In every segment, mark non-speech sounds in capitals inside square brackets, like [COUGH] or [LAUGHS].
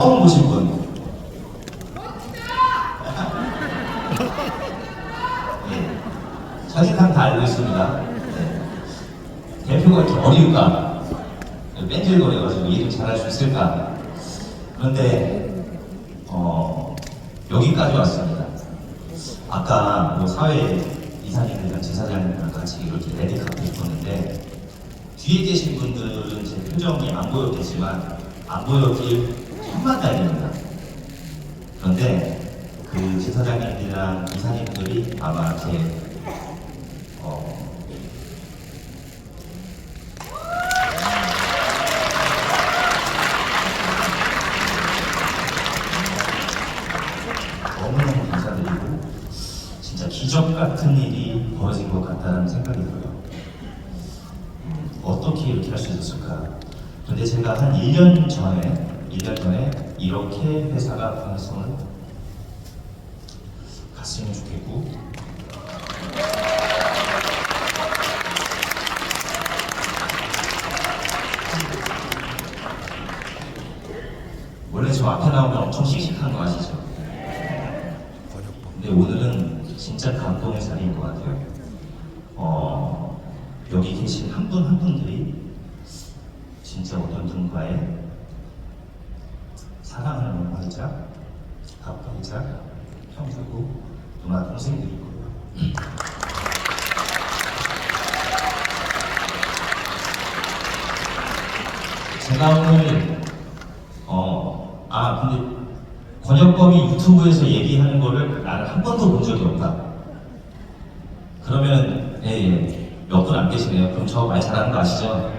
처음 보신 분. 예. 자기는 다 알고 있습니다. 예. 대표가 이렇게 어리울까? 뺀질거려가지고 일을 잘할 수 있을까? 그런데, 어, 여기까지 왔습니다. 아까 뭐 사회 이사님들이랑 제사장님이랑 같이 이렇게 레드카페 입었는데, 뒤에 계신 분들은 제 표정이 안 보였겠지만, 안 보였길 천만 다행입니다. 그런데 그 제사장님들이랑 이사님들이 아마 이렇게 어, 너무너무 감사드리고 진짜 기적 같은 일이 벌어진 것 같다는 생각이 들어요. 음, 어떻게 이렇게 할 수 있었을까? 근데 제가 한 1년 전에, 1년 전에 이렇게 회사가 방송을 갔으면 좋겠고, 원래 저 앞에 나오면 엄청 씩씩한 거 아시죠? 근데 오늘은 진짜 감동의 자리인 것 같아요. 어, 여기 계신 한 분 한 분들이 진짜 어떤 분과의 화이자, 아빠이자, 형제고 누나 동생들이 거예요. 제가 오늘 어, 아 근데 권혁범이 유튜브에서 얘기하는 거를 나는 한 번도 본 적이 없다. 그러면 예, 예. 몇분 안 계시네요. 그럼 저 말 잘하는 거 아시죠?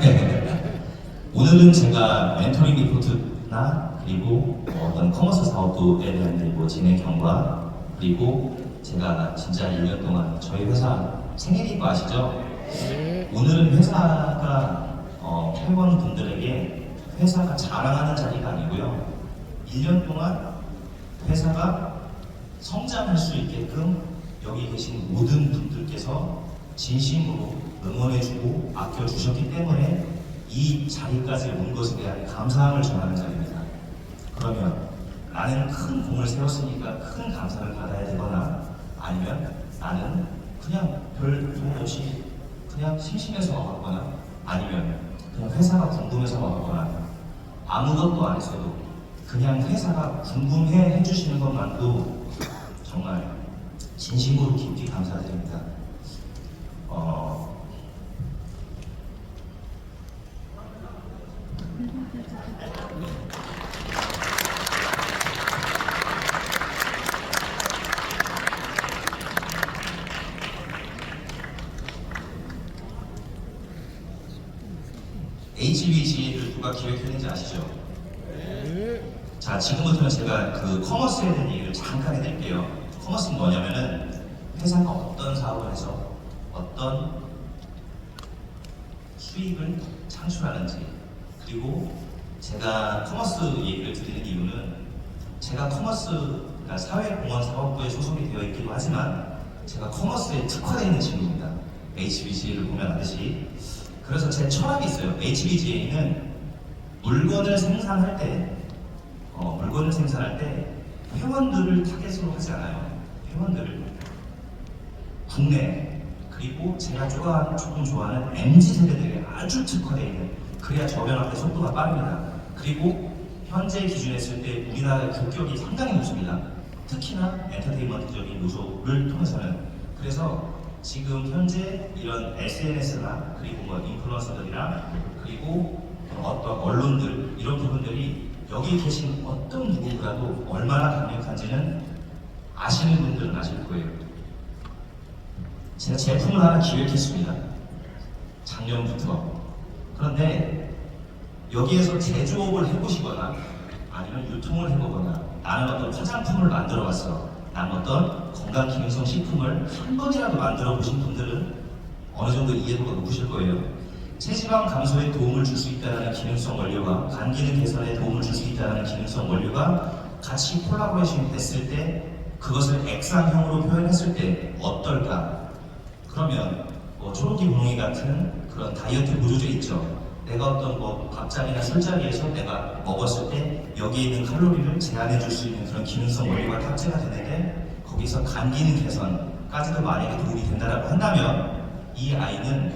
[LAUGHS] 오늘은 제가 멘토링 리포트나 그리고 뭐 어떤 커머스 사업부에 대한 뭐 진행 경과 그리고 제가 진짜 1년 동안 저희 회사 생일인 거 아시죠? 오늘은 회사가 어, 회원 분들에게 회사가 자랑하는 자리가 아니고요. 1년 동안 회사가 성장할 수 있게끔 여기 계신 모든 분들께서 진심으로 응원해주고 아껴주셨기 때문에 이 자리까지 온 것에 대한 감사함을 전하는 자리입니다. 그러면 나는 큰 공을 세웠으니까 큰 감사를 받아야 되거나 아니면 나는 그냥 별돈 없이 그냥 심심해서 와봤거나 아니면 그냥 회사가 궁금해서 와봤거나 아무것도 안 했어도 그냥 회사가 궁금해 해주시는 것만도 정말 진심으로 깊이 감사드립니다. 어, HBG를 누가 기획했는지 아시죠? 자, 지금부터는 제가 그 커머스에 대한 얘기를 잠깐 해드릴게요. 커머스는 뭐냐면은 회사가 어떤 사업을 해서 어떤 수익을 창출하는지 그리고 제가 커머스 얘기를 드리는 이유는 제가 커머스 그러니까 사회공헌 사업부에 소속이 되어 있기도 하지만 제가 커머스에 특화되어 있는 친구입니다. HBC를 보면 아듯이 그래서 제 철학이 있어요. HBGA는 물건을 생산할 때 어, 물건을 생산할 때 회원들을 타겟으로 하지 않아요. 회원들을 국내 그리고 제가 좋아하는 조금 좋아하는 MZ 세대들에게 아주 특화되어 있는 그래야 저변화의 속도가 빠릅니다. 그리고 현재 기준했을 때 우리나라의 국격이 상당히 높습니다. 특히나 엔터테인먼트적인 요소를 통해서는 그래서 지금 현재 이런 SNS나 그리고 뭐 인플루언서들이나 그리고 어떤 언론들 이런 부분들이 여기 계신 어떤 누구보다도 얼마나 강력한지는 아시는 분들은 아실 거예요. 제가 제품을 하나 기획했습니다. 작년부터. 그런데 여기에서 제조업을 해보시거나 아니면 유통을 해보거나 나는 어떤 화장품을 만들어 봤어. 나는 어떤 건강기능성 식품을 한 번이라도 만들어 보신 분들은 어느 정도 이해도가 높으실 거예요. 체지방 감소에 도움을 줄 수 있다는 기능성 원료와 간 기능 개선에 도움을 줄 수 있다는 기능성 원료가 같이 콜라보레이션이 됐을 때 그것을 액상형으로 표현했을 때 어떨까? 그러면 뭐 초록이 분홍이 같은 그런 다이어트 보조제 있죠. 내가 어떤 뭐 밥자리나 술자리에서 내가 먹었을 때 여기에 있는 칼로리를 제한해 줄 수 있는 그런 기능성 원료가 탑재가 되는데 거기서 간 기능 개선까지도 만약에 도움이 된다라고 한다면 이 아이는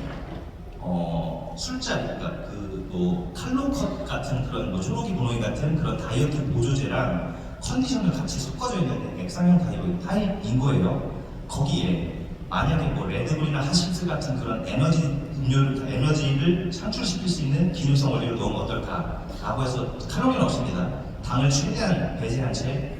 어, 술자리, 그러니까 그뭐 칼로컷 같은 그런 뭐 초록이 분홍이 같은 그런 다이어트 보조제랑 컨디션을 같이 섞어져 있는 액상형 다이어트 타입인 거예요. 거기에 만약에 뭐 레드불이나 하식스 같은 그런 에너지 음료를 에너지를 창출시킬 수 있는 기능성 원료를 넣으면 어떨까 라고 해서 칼로리는 없습니다. 당을 최대한 배제한 채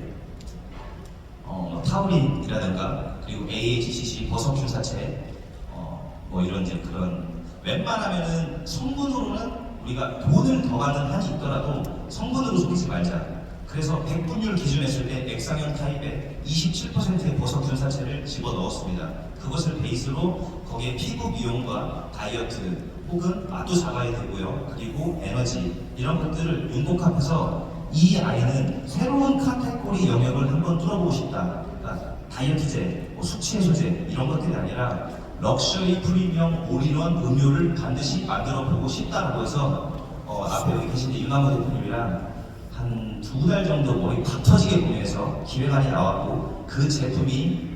어, 뭐 타우린이라든가 그리고 AHCC 버섯균 사체 어, 뭐 이런 이제 그런 웬만하면은 성분으로는 우리가 돈을 더 받는 한이 있더라도 성분으로 속이지 말자. 그래서 100분율 기준했을 때 액상형 타입에 27%의 버섯균사체를 집어 넣었습니다. 그것을 베이스로 거기에 피부 미용과 다이어트 혹은 맛도 잡아야 되고요. 그리고 에너지 이런 것들을 융복합해서 이 아이는 새로운 카테고리 영역을 한번 뚫어보고 싶다. 그러니까 다이어트제, 뭐 수치 해소제 이런 것들이 아니라 럭셔리 프리미엄 올인원 음료를 반드시 만들어 보고 싶다라고 해서 어, 앞에 계신 이만호 대표님이랑 한 두 달 정도 머리 팍 터지게 고민해서 기획안이 나왔고 그 제품이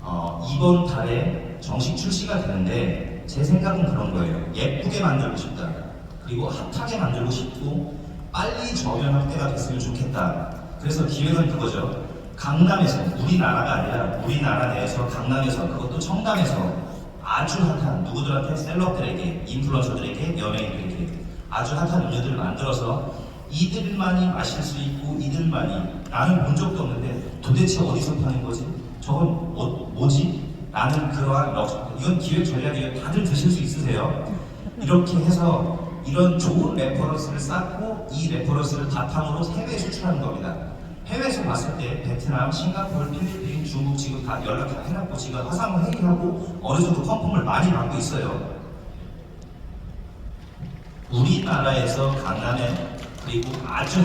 어, 이번 달에 정식 출시가 되는데 제 생각은 그런 거예요. 예쁘게 만들고 싶다. 그리고 핫하게 만들고 싶고 빨리 저변할 때가 됐으면 좋겠다. 그래서 기획은 그거죠. 강남에서 우리나라가 아니라 우리나라 내에서 강남에서 그것도 청담에서 아주 핫한 누구들한테 셀럽들에게 인플루언서들에게 연예인들에게 아주 핫한 음료들을 만들어서 이들만이 마실 수 있고 이들만이 나는 본 적도 없는데 도대체 어디서 파는 거지? 저건 뭐, 뭐지? 나는 그러한 럭 이건 기획 전략이에요. 다들 드실 수 있으세요? 이렇게 해서 이런 좋은 레퍼런스를 쌓고 이 레퍼런스를 바탕으로 해외에 수출하는 겁니다. 해외에서 봤을 때 베트남, 싱가포르, 필리핀, 중국 지금 다 연락 다 해놨고 지금 화상 회의하고 어느 정도 컨펌을 많이 받고 있어요. 우리나라에서 강남에 그리고 아주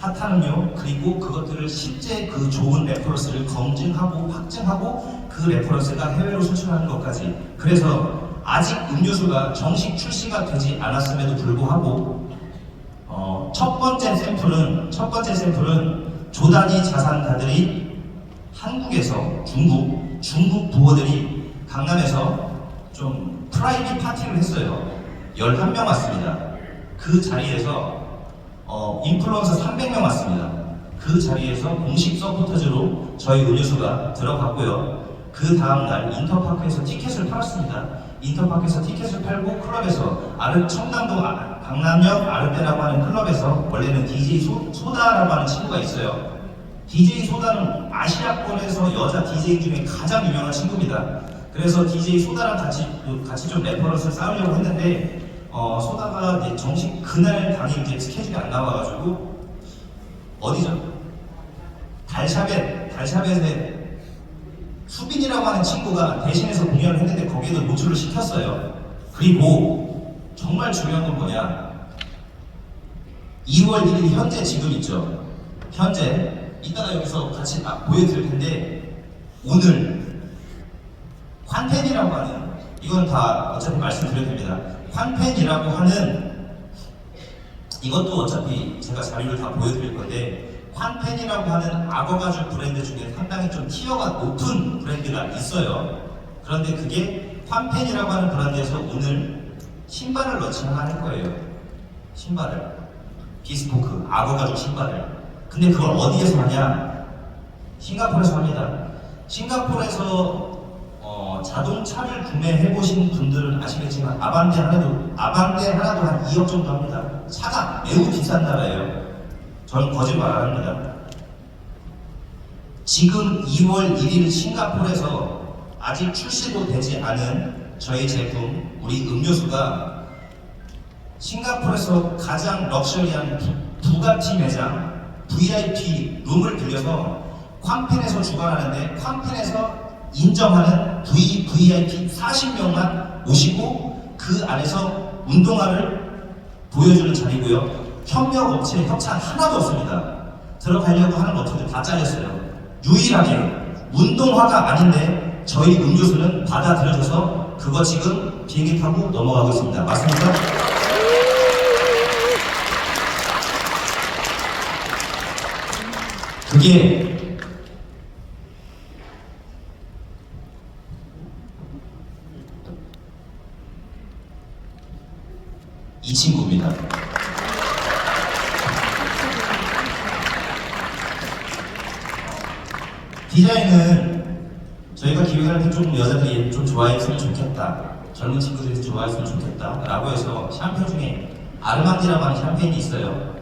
핫한 음료 그리고 그것들을 실제 그 좋은 레퍼런스를 검증하고 확증하고 그 레퍼런스가 해외로 수출하는 것까지 그래서 아직 음료수가 정식 출시가 되지 않았음에도 불구하고 어, 첫 번째 샘플은 첫 번째 샘플은 조단위 자산가들이 한국에서 중국 중국 부호들이 강남에서 좀 프라이빗 파티를 했어요. 11명 왔습니다. 그 자리에서 어, 인플루언서 300명 왔습니다. 그 자리에서 공식 서포터즈로 저희 음료수가 들어갔고요. 그 다음날 인터파크에서 티켓을 팔았습니다. 인터파크에서 티켓을 팔고 클럽에서 아르 청담동 아- 강남역 아르테라고 하는 클럽에서 원래는 DJ 소, 소다라고 하는 친구가 있어요. DJ 소다는 아시아권에서 여자 DJ 중에 가장 유명한 친구입니다. 그래서 DJ 소다랑 같이 같이 좀 레퍼런스를 쌓으려고 했는데 어, 소다가 이제 정식 그날 당일 이제 스케줄이 안 나와가지고 어디죠? 달샤벳 달샤벳에 수빈이라고 하는 친구가 대신해서 공연을 했는데 거기에도 노출을 시켰어요. 그리고 정말 중요한 건 뭐냐? 2월 1일 현재 지금 있죠. 현재 이따가 여기서 같이 딱 보여드릴 텐데 오늘 환텐이라고 하는 이건 다 어차피 말씀드려도 됩니다. 환텐이라고 하는 이것도 어차피 제가 자료를 다 보여드릴 건데 환펜이라고 하는 악어 가죽 브랜드 중에 상당히 좀 티어가 높은 브랜드가 있어요. 그런데 그게 환펜이라고 하는 브랜드에서 오늘 신발을 런칭할 거예요. 신발을 비스포크 악어 가죽 신발을. 근데 그걸 어디에서 하냐? 싱가포르에서 합니다. 싱가포르에서 어, 자동차를 구매해 보신 분들은 아시겠지만 아반떼 하나도 아반떼 하나도 한 2억 정도 합니다. 차가 매우 비싼 나라예요. 저는 거짓말 안 합니다. 지금 2월 1일 싱가포르에서 아직 출시도 되지 않은 저희 제품, 우리 음료수가 싱가포르에서 가장 럭셔리한 부- 부가티 매장 VIP 룸을 빌려서 쾅펜에서 주관하는데 쾅펜에서 인정하는 V, VIP 40명만 모시고 그 안에서 운동화를 보여주는 자리고요. 협력 업체 협찬 하나도 없습니다. 들어가려고 하는 업체들 다 잘렸어요. 유일하게 운동화가 아닌데 저희 음료수는 받아들여져서 그거 지금 비행기 타고 넘어가고 있습니다. 맞습니까? 그게 이 친구입니다. 디자인은 저희가 기획할 때 좀 여자들이 좀 좋아했으면 좋겠다. 젊은 친구들이 좋아했으면 좋겠다. 라고 해서 샴페인 중에 아르망디라고 하는 샴페인이 있어요.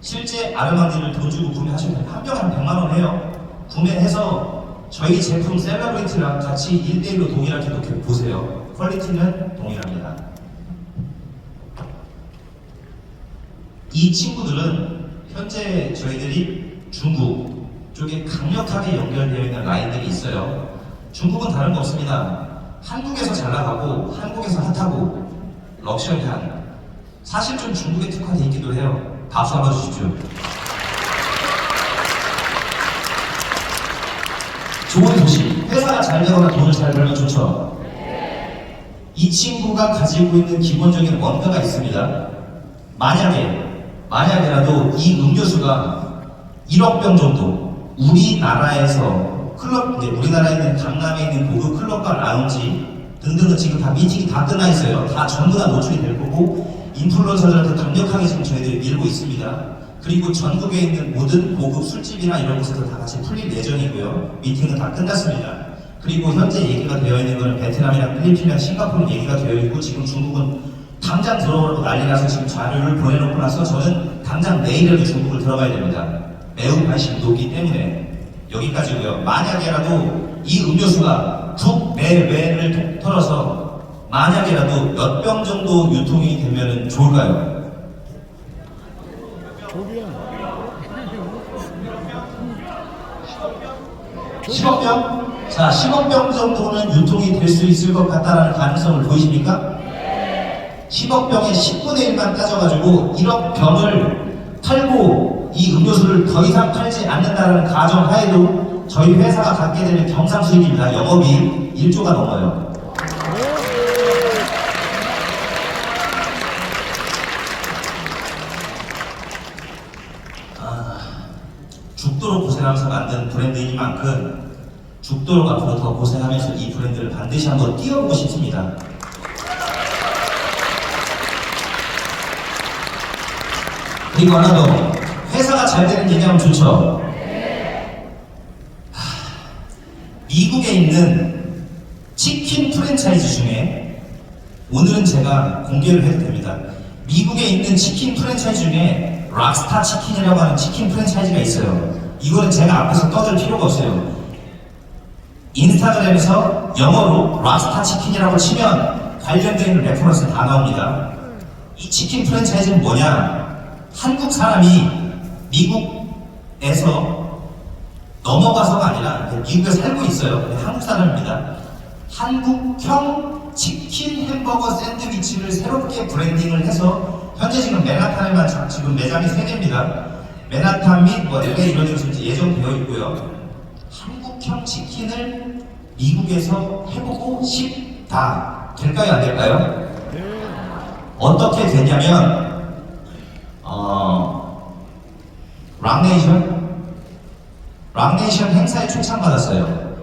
실제 아르망디를 돈 주고 구매하시면 한 병에 한 100만 원 해요. 구매해서 저희 제품 셀러브리티랑 같이 1대1로 동일하게 이렇게 보세요. 퀄리티는 동일합니다. 이 친구들은 현재 저희들이 중국 쪽에 강력하게 연결되어 있는 라인들이 있어요. 중국은 다른 거 없습니다. 한국에서 잘 나가고 한국에서 핫하고 럭셔리한 사실 좀 중국에 특화되어 있기도 해요. 박수 한번 주십시오. 좋은 도시, 회사가 잘 되거나 돈을 잘 벌면 좋죠. 이 친구가 가지고 있는 기본적인 뭔가가 있습니다. 만약에, 만약에라도 이 음료수가 1억 병 정도 우리나라에서 클럽, 이제 우리나라에 있는 강남에 있는 고급 클럽과 라운지 등등은 지금 다 미팅이 다 끝나 있어요. 다 전부 다 노출이 될 거고 인플루언서들한테 강력하게 지금 저희들이 밀고 있습니다. 그리고 전국에 있는 모든 고급 술집이나 이런 곳에서 다 같이 풀릴 예정이고요. 미팅은 다 끝났습니다. 그리고 현재 얘기가 되어 있는 것은 베트남이랑 필리핀이랑 싱가포르 얘기가 되어 있고 지금 중국은 당장 들어오라고 난리 나서 지금 자료를 보내놓고 나서 저는 당장 내일이라도 중국을 들어가야 됩니다. 매우 관심이 높기 때문에 여기까지고요. 만약에라도 이 음료수가 국내외를 통틀어서 만약에라도 몇 병 정도 유통이 되면 좋을까요? 조비야. 10억 병? 자, 10억 병 정도는 유통이 될 수 있을 것 같다는 가능성을 보이십니까? 10억 병의 10분의 1만 따져가지고 1억 병을 팔고 이 음료수를 더 이상 팔지 않는다는 가정하에도 저희 회사가 갖게 되는 경상 수익입니다. 영업이 1조가 넘어요. 아, 죽도록 고생하면서 만든 브랜드이니만큼 죽도록 앞으로 더 고생하면서 이 브랜드를 반드시 한번 띄워보고 싶습니다. 그리고 하나 더 회사가 잘 되는 얘기하면 좋죠. 하, 미국에 있는 치킨 프랜차이즈 중에 오늘은 제가 공개를 해도 됩니다. 미국에 있는 치킨 프랜차이즈 중에 락스타 치킨이라고 하는 치킨 프랜차이즈가 있어요. 이거는 제가 앞에서 떠들 필요가 없어요. 인스타그램에서 영어로 락스타 치킨이라고 치면 관련된 레퍼런스 다 나옵니다. 이 치킨 프랜차이즈는 뭐냐? 한국 사람이 미국에서 넘어가서가 아니라 미국에 살고 있어요. 근데 한국 사람입니다. 한국형 치킨 햄버거 샌드위치를 새롭게 브랜딩을 해서 현재 지금 맨하탄에만 자- 지금 매장이 3개입니다. 맨하탄 및뭐 LA 이런 이제 예정되어 있고요. 한국형 치킨을 미국에서 해보고 싶다. 될까요? 안 될까요? 어떻게 되냐면 어, 락네이션? 락네이션 행사에 초청받았어요.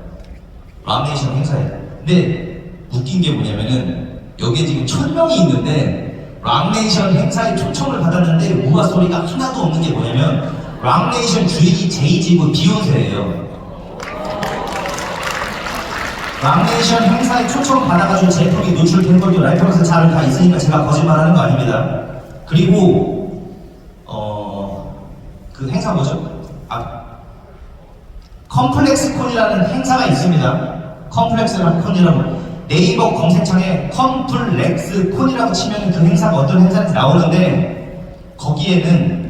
락네이션 행사에. 근데 웃긴 게 뭐냐면은 여기에 지금 천 명이 있는데 락네이션 행사에 초청을 받았는데 우아 소리가 하나도 없는 게 뭐냐면 락네이션 주인이 제이지브 비욘세예요. 락네이션 행사에 초청 받아가지고 제품이 노출된 것도 라이프런스 자료 다 있으니까 제가 거짓말하는 거 아닙니다. 그리고 어, 그 행사 뭐죠? 아, 컴플렉스 콘이라는 행사가 있습니다. 컴플렉스라는 콘이라고 네이버 검색창에 컴플렉스 콘이라고 치면 그 행사가 어떤 행사인지 나오는데 거기에는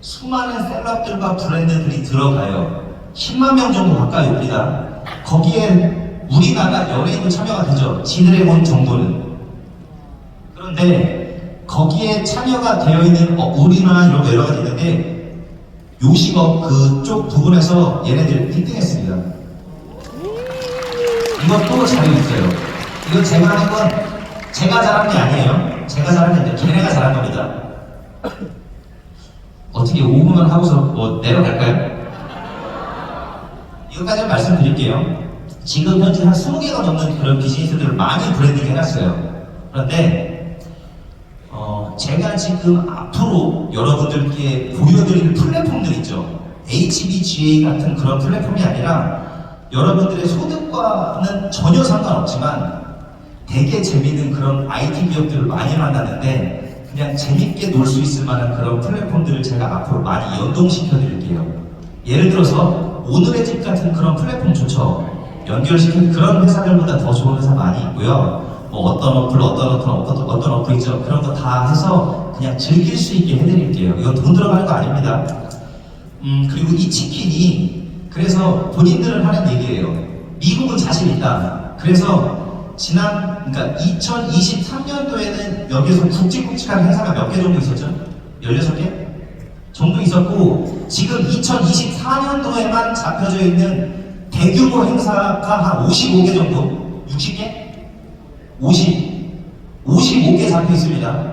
수많은 셀럽들과 브랜드들이 들어가요. 10만 명 정도 가까이 옵니다. 거기에 우리나라 연예인도 참여가 되죠. 지드래곤 정도는. 그런데 거기에 참여가 되어 있는 어, 우리나라 이런 거 여러 가지 있는데 요식업 그쪽 부분에서 얘네들 1등 했습니다. 이것도 자료 있어요. 이건 제가 하는 건 제가 잘한 게 아니에요. 제가 잘한 게 아니라 걔네가 잘한 겁니다. 어떻게 5분만 하고서 뭐 내려갈까요? 이것까지 말씀드릴게요. 지금 현재 한 20개가 넘는 그런 비즈니스들을 많이 브랜딩 해놨어요. 그런데 어, 제가 지금 앞으로 여러분들께 보여드릴 플랫폼들 있죠. HBGA 같은 그런 플랫폼이 아니라 여러분들의 소득과는 전혀 상관없지만 되게 재밌는 그런 IT 기업들을 많이 만나는데 그냥 재밌게 놀 수 있을 만한 그런 플랫폼들을 제가 앞으로 많이 연동시켜 드릴게요. 예를 들어서 오늘의 집 같은 그런 플랫폼 좋죠. 연결시킨 그런 회사들보다 더 좋은 회사 많이 있고요. 뭐 어떤 어플, 어떤 어플, 어떤, 어떤 어플 있죠. 그런 거 다 해서 그냥 즐길 수 있게 해드릴게요. 이건 돈 들어가는 거 아닙니다. 음, 그리고 이 치킨이 그래서 본인들은 하는 얘기예요. 미국은 자신 있다. 그래서 지난 그러니까 2023년도에는 여기서 굵직굵직한 행사가 몇 개 정도 있었죠? 16개? 정도 있었고 지금 2024년도에만 잡혀져 있는 대규모 행사가 한 55개 정도? 60개? 50, 55개 잡혀 있습니다.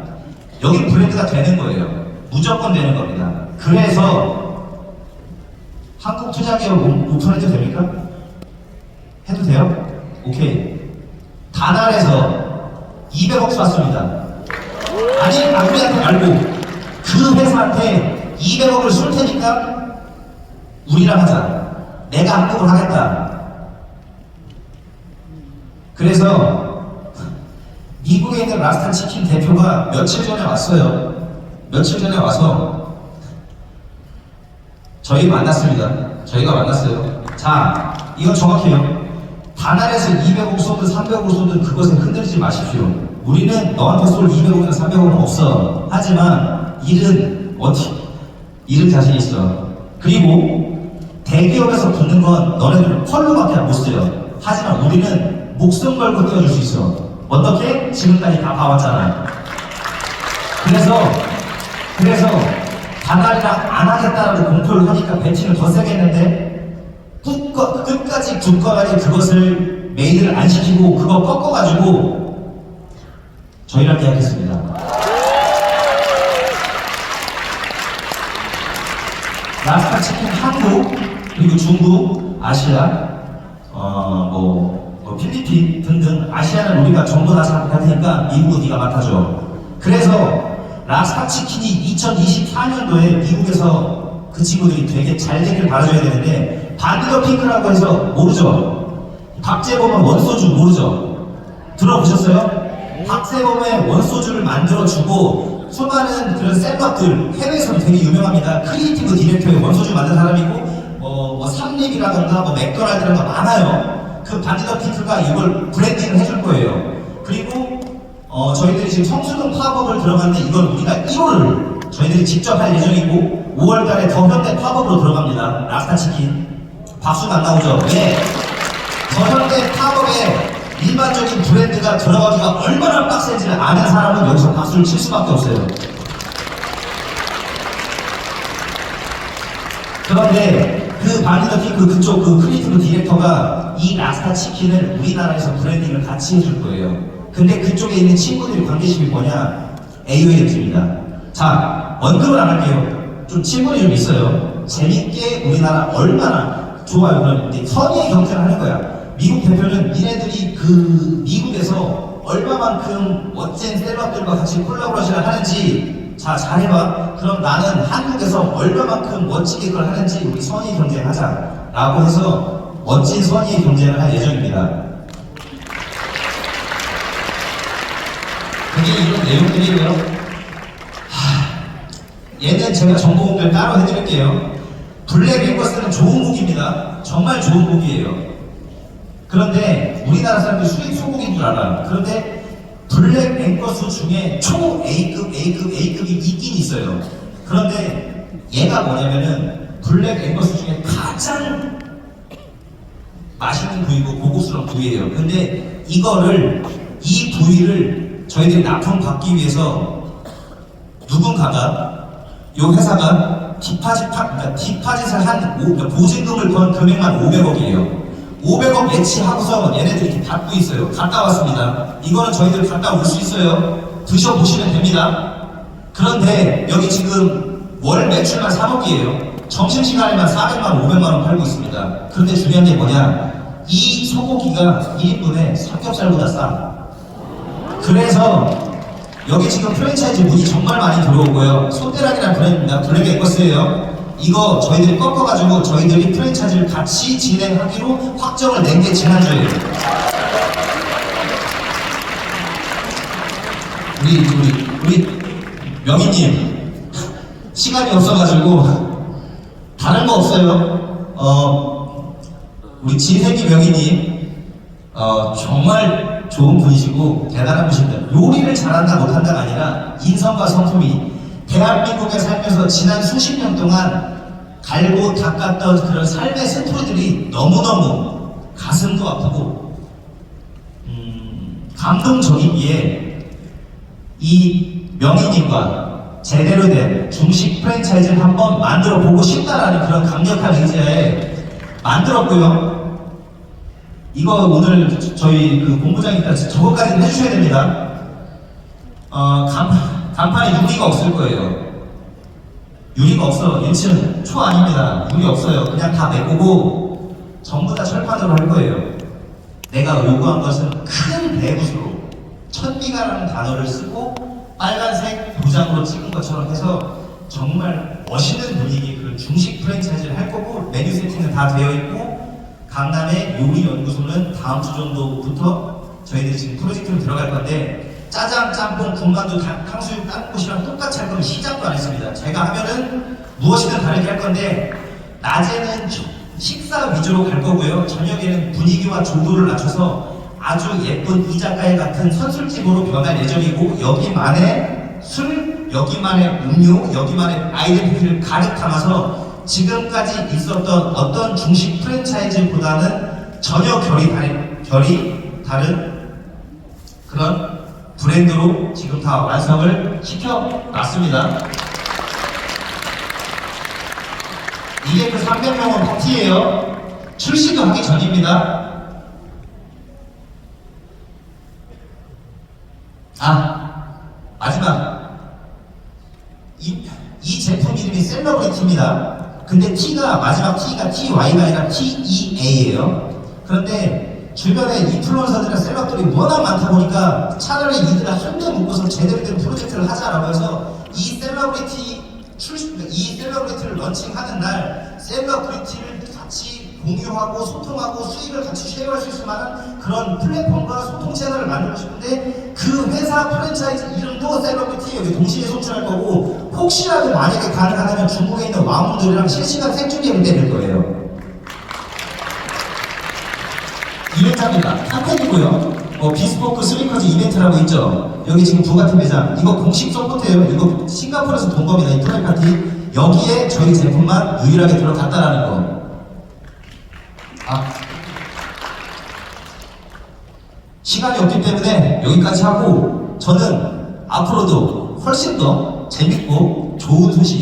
여기 브랜드가 되는 거예요. 무조건 되는 겁니다. 그래서 한국 투자기업 오- 오픈해도 됩니까? 해도 돼요? 오케이. 다날에서 200억 쐈습니다. 아니, 아무리한테 말고 그 회사한테 200억을 쏠 테니까 우리랑 하자. 내가 합격을 하겠다. 그래서 미국에 있는 라스타 치킨 대표가 며칠 전에 왔어요. 며칠 전에 와서 저희 만났습니다. 저희가 만났어요. 자, 이건 정확해요. 다날에서 200억 쏘든 300억 쏘든 그것에 흔들리지 마십시오. 우리는 너한테 쏠 200억이나 300억은 없어. 하지만 일은 어떻게, 일은 자신 있어. 그리고 대기업에서 붙는 건 너네들 펄로밖에 못 써요. 하지만 우리는 목숨 걸고 뛰어줄 수 있어. 어떻게? 지금까지 다 봐왔잖아. 그래서 그래서 다날이랑 안 하겠다라고 공표를 하니까 벤치는 더 세게 했는데 끝까, 끝까지 굳건하게 그것을 메이드를 안 시키고 그거 꺾어가지고 저희랑 계약했습니다. 라스타 치킨 한국 그리고 중국, 아시아, 어뭐 뭐 필리핀 등등 아시아는 우리가 전부 다 사할 테니까 미국은 네가 맡아줘. 그래서 라스타 치킨이 2024년도에 미국에서 그 친구들이 되게 잘 되길 바라줘야 되는데 반디더 핑크라고 해서 모르죠. 박재범은 원소주 모르죠. 들어보셨어요? 박재범의 원소주를 만들어주고 수많은 그런 셀럽들 해외에서 되게 유명합니다. 크리에이티브 디렉터의 원소주 만든 사람이고 뭐, 뭐 삼립이라던가 뭐 맥도날드라던가 많아요. 그 반디더 핑크가 이걸 브랜딩을 해줄 거예요. 그리고 어, 저희들이 지금 성수동 팝업을 들어갔는데 이걸 우리가 1호를 저희들이 직접 할 예정이고 5월 달에 더 현대 팝업으로 들어갑니다. 라스타 치킨 박수가 안 나오죠? 왜? 더현대 팝업에 일반적인 브랜드가 들어가기가 얼마나 빡센지를 아는 사람은 여기서 박수를 칠 수밖에 없어요. 그런데 그 바니더 핑크 그쪽 그 크리에이티브 디렉터가 이 라스타 치킨을 우리나라에서 브랜딩을 같이 해줄 거예요. 근데 그쪽에 있는 친구들이 관계심이 뭐냐? AOA입니다. 자, 언급을 안 할게요. 좀 친분이 좀 있어요. 재밌게 우리나라 얼마나 좋아요. 그런데 선의의 경쟁을 하는 거야. 미국 대표는 니네들이 그 미국에서 얼마만큼 멋진 셀럽들과 같이 콜라보레이션을 하는지 자 잘해봐. 그럼 나는 한국에서 얼마만큼 멋지게 그걸 하는지 우리 선의 경쟁하자. 라고 해서 멋진 선의 경쟁을 할 예정입니다. 그게 이런 내용들이고요. 하, 얘는 제가 정보 공개를 따로 해드릴게요. 블랙 앵거스는 좋은 무기입니다. 정말 좋은 무기예요. 그런데 우리나라 사람들이 수입 소고기인 줄 알아. 그런데 블랙 앵거스 중에 초 A급, A급, A급이 있긴 있어요. 그런데 얘가 뭐냐면은 블랙 앵거스 중에 가장 맛있는 부위고 고급스러운 부위예요. 근데 이거를 이 부위를 저희들이 납품 받기 위해서 누군가가 이 회사가 디파짓 파, 그러니까 디파짓을 한 오- 그러니까 보증금을 건 금액만 500억이에요. 500억 매치하고서 얘네들이 이렇게 받고 있어요. 갔다 왔습니다. 이거는 저희들 갔다 올 수 있어요. 드셔보시면 됩니다. 그런데 여기 지금 월 매출만 3억이에요. 점심시간에만 400만 원, 500만 원 팔고 있습니다. 그런데 중요한 게 뭐냐? 이 소고기가 1인분에 삼겹살보다 싸. 그래서 여기 지금 프랜차이즈 문이 정말 많이 들어오고요. 소떼랑이라는 브랜드입니다. 블랙 앵거스예요. 이거 저희들이 꺾어가지고 저희들이 프랜차이즈를 같이 진행하기로 확정을 낸 게 지난주에요. 우리 우리 우리 명희님 시간이 없어가지고 다른 거 없어요. 어 우리 진생기 명희님 어 정말 좋은 분이시고 대단한 분이십니다. 요리를 잘한다 못한다가 아니라 인성과 성품이 대한민국에 살면서 지난 수십 년 동안 갈고 닦았던 그런 삶의 스토리들이 너무너무 가슴도 아프고 음, 감동적이기에 이 명희님과 제대로 된 중식 프랜차이즈를 한번 만들어 보고 싶다라는 그런 강력한 의지에 만들었고요. 이거 오늘 저희 그 본부장님께서 저거까지는 해주셔야 됩니다. 어, 간, 간판에 유리가 없을 거예요. 유리가 없어. 1층 초 아닙니다. 유리 없어요. 그냥 다 메꾸고 전부 다 철판으로 할 거예요. 내가 요구한 것은 큰 배붓으로 천미가라는 단어를 쓰고 빨간색 도장으로 찍은 것처럼 해서 정말 멋있는 분위기 그 중식 프랜차이즈를 할 거고 메뉴 세팅은 다 되어 있고 강남의 요리 연구소는 다음 주 정도부터 저희들이 지금 프로젝트로 들어갈 건데 짜장, 짬뽕, 군만두, 탕- 탕수육, 딴곳이랑 똑같이 할 거면 시작도 안 했습니다. 제가 하면은 무엇이든 다르게 할 건데 낮에는 저- 식사 위주로 갈 거고요. 저녁에는 분위기와 조도를 낮춰서 아주 예쁜 이 작가의 같은 선술집으로 변할 예정이고 여기만의 술, 여기만의 음료, 여기만의 아이덴티티를 가득 담아서 지금까지 있었던 어떤 중식 프랜차이즈보다는 전혀 결이 다른, 결이 다른 그런 브랜드로 지금 다 완성을 시켜놨습니다. 이게 그 300명원 파티예요. 출시도 하기 전입니다. 아, 마지막. 이, 이 제품 이름이 셀러브리티입니다. 근데 T가, 마지막 T가 TY가 아니라 TEA예요. 그런데 주변에 인플루언서들이나 셀럽들이 워낙 많다 보니까 차라리 이들을 한데 묶어서 제대로 된 프로젝트를 하자라고 해서 이 셀러브리티 출시, 이 셀러브리티를 런칭하는 날 셀러브리티를 같이 공유하고 소통하고 수익을 같이 쉐어할 수 있을 만한 그런 플랫폼과 소통 채널을 만들고 싶은데 그 회사 프랜차이즈 이름도 셀러브리티 여기 동시에 송출할 거고 혹시라도 만약에 가능하다면 중국에 있는 왕분들이랑 실시간 생중계 를 때릴 거예요. 이벤트입니다. 카페이고요. 뭐 비스포크 스리커즈 이벤트라고 있죠. 여기 지금 부가티 매장. 이거 공식 서포트예요. 이거 싱가포르에서. 이 프라이 파티. 여기에 저희 제품만 유일하게 들어갔다라는 거. 아. 시간이 없기 때문에 여기까지 하고 저는 앞으로도 훨씬 더 재밌고 좋은 소식